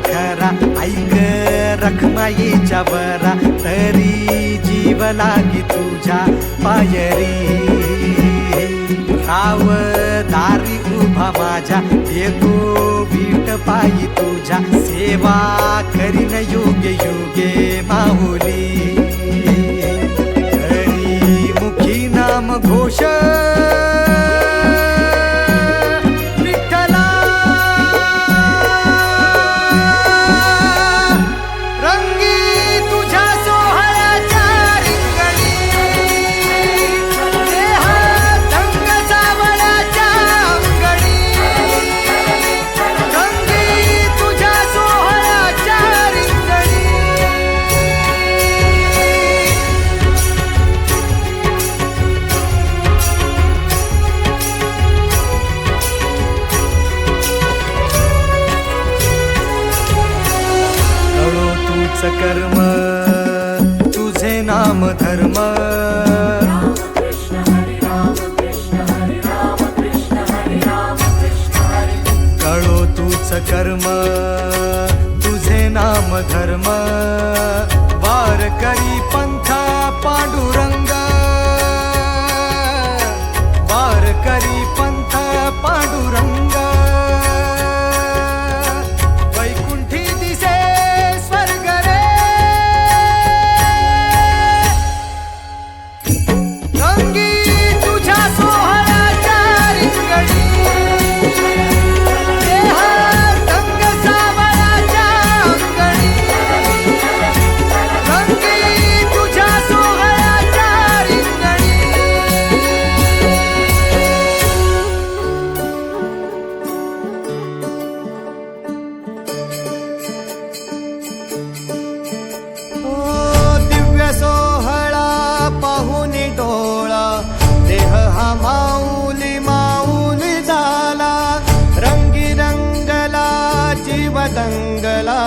खरा. ऐक रखमाईच्या बरा तरी जीव लागी तुझ्या पायरी. राव दारी उभा माझ्या. एको बीट पायी तुझ्या. सेवा करीन योगे योगे माहुली मुखी नाम घोष. दंगला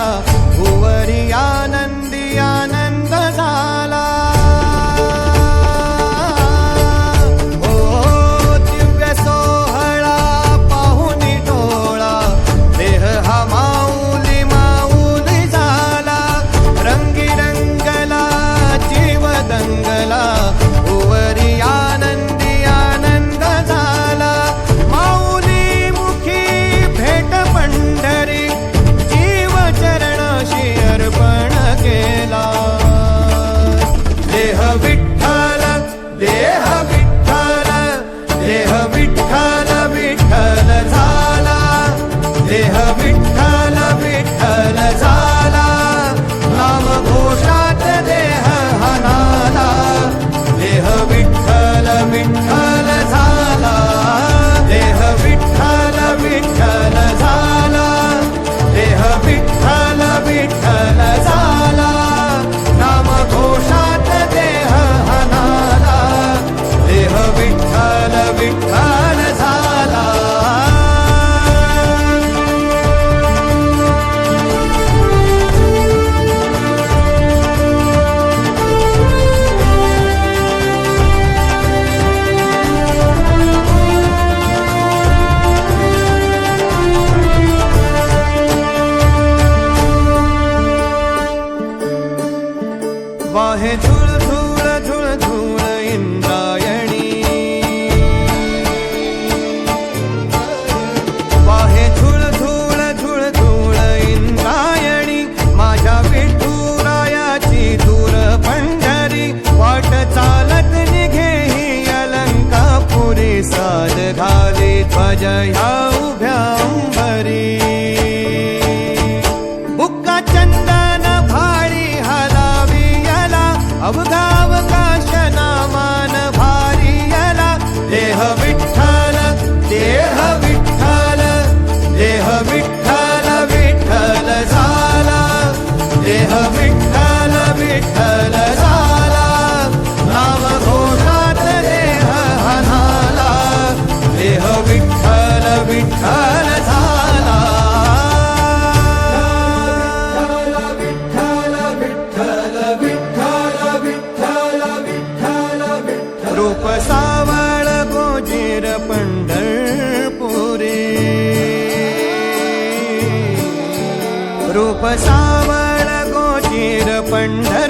Yeah. सावळ गोजीर पंढरपुरी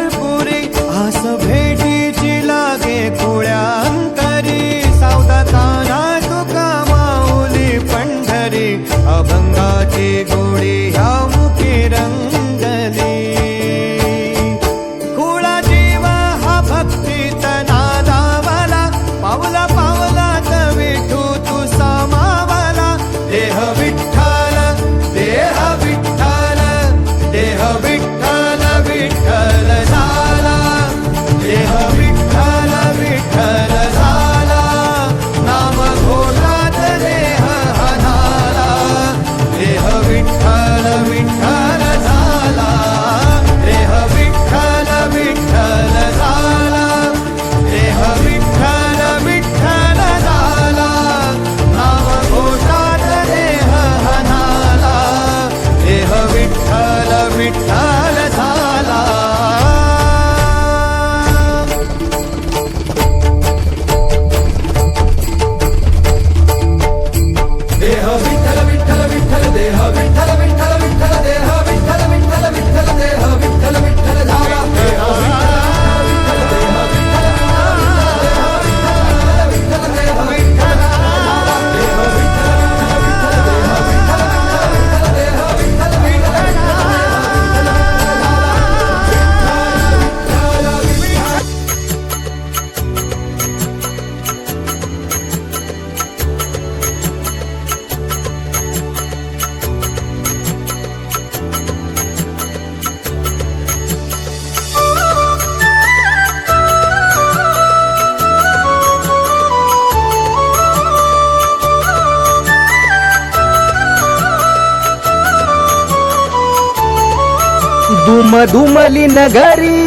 दुमदुमली नगरी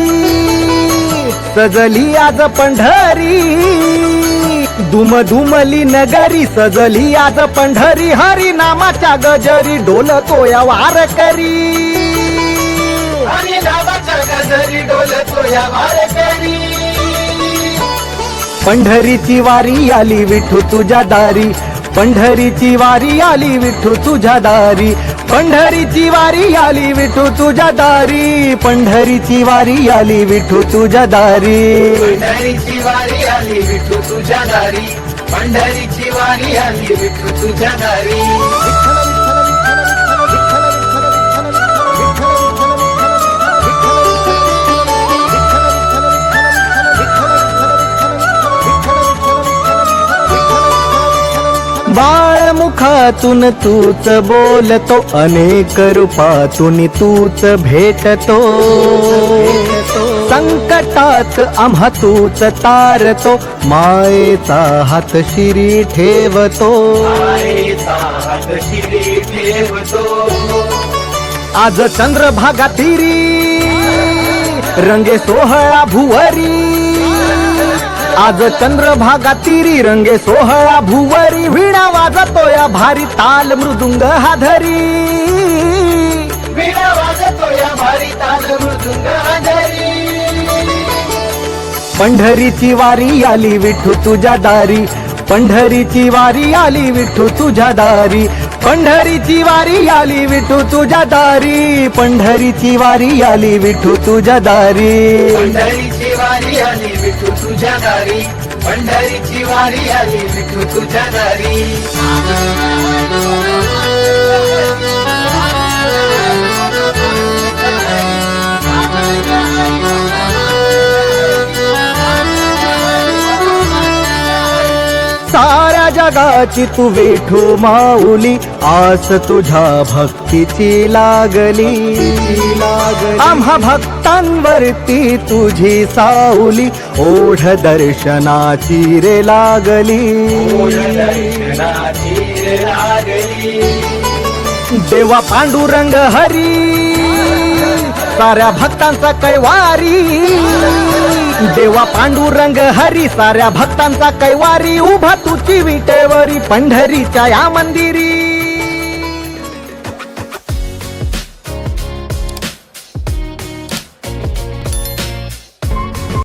सजली आज पंढरी. दुमदुमली नगरी सजली आज पंढरी. हरी नामाच्या गजरी डोलतो या वार करी. हरी नामाच्या गजरी डोलतो या वार करी. पंढरीची वारी आली विठू तुझ्या दारी. पंढरीची वारी आली विठू तुझ्या दारी. पंढरीची वारी आली विठू तुझ्या दारी. पंढरीची वारी आली विठू तुझ्या दारी. पंढरीची वारी आली विठू तुझ्या दारी. पंढरीची वारी आली विठू तुझ्या दारी. बाळ मुखातून तूच बोलतो अनेक रूपातून तूच भेटतो. संकटात आम्हा तूच तारतो मायेचा हात शिरी ठेवतो. आज चंद्रभागा तिरी रंगे सोहळा भुवरी आज चंद्रभागा तिरी रंगे सोहळा भुवरी विणा वाजतो या भारी ताल मृदुंग हा धरी विणा वाजतो या भारी ताल मृदुंग आधारी पंढरीची वारी आली विठू तुझ्या दारी पंढरीची वारी आली विठू तुझ्या दारी. पंढरीची वारी आली विठू तुझ्या दारी. पंढरीची वारी आली विठू तुझ्या दारी. पंढरीची वारी आली विठू तुझ्या दारी. पंढरीची वारी आली विठू तुझ्या दारी. जगाची तू विठू माऊली आस तुझ्या भक्तीची लागली. आम्हा भक्तांवरती तुझी साऊली ओढ दर्शनाची रे लागली लागली. देवा पांडुरंग हरी साऱ्या भक्तांचा कैवारी. देवा पांडुरंग हरी साऱ्या भक्तांचा कैवारी. उभा तुझी विटेवरी पंढरीच्या या मंदिरी.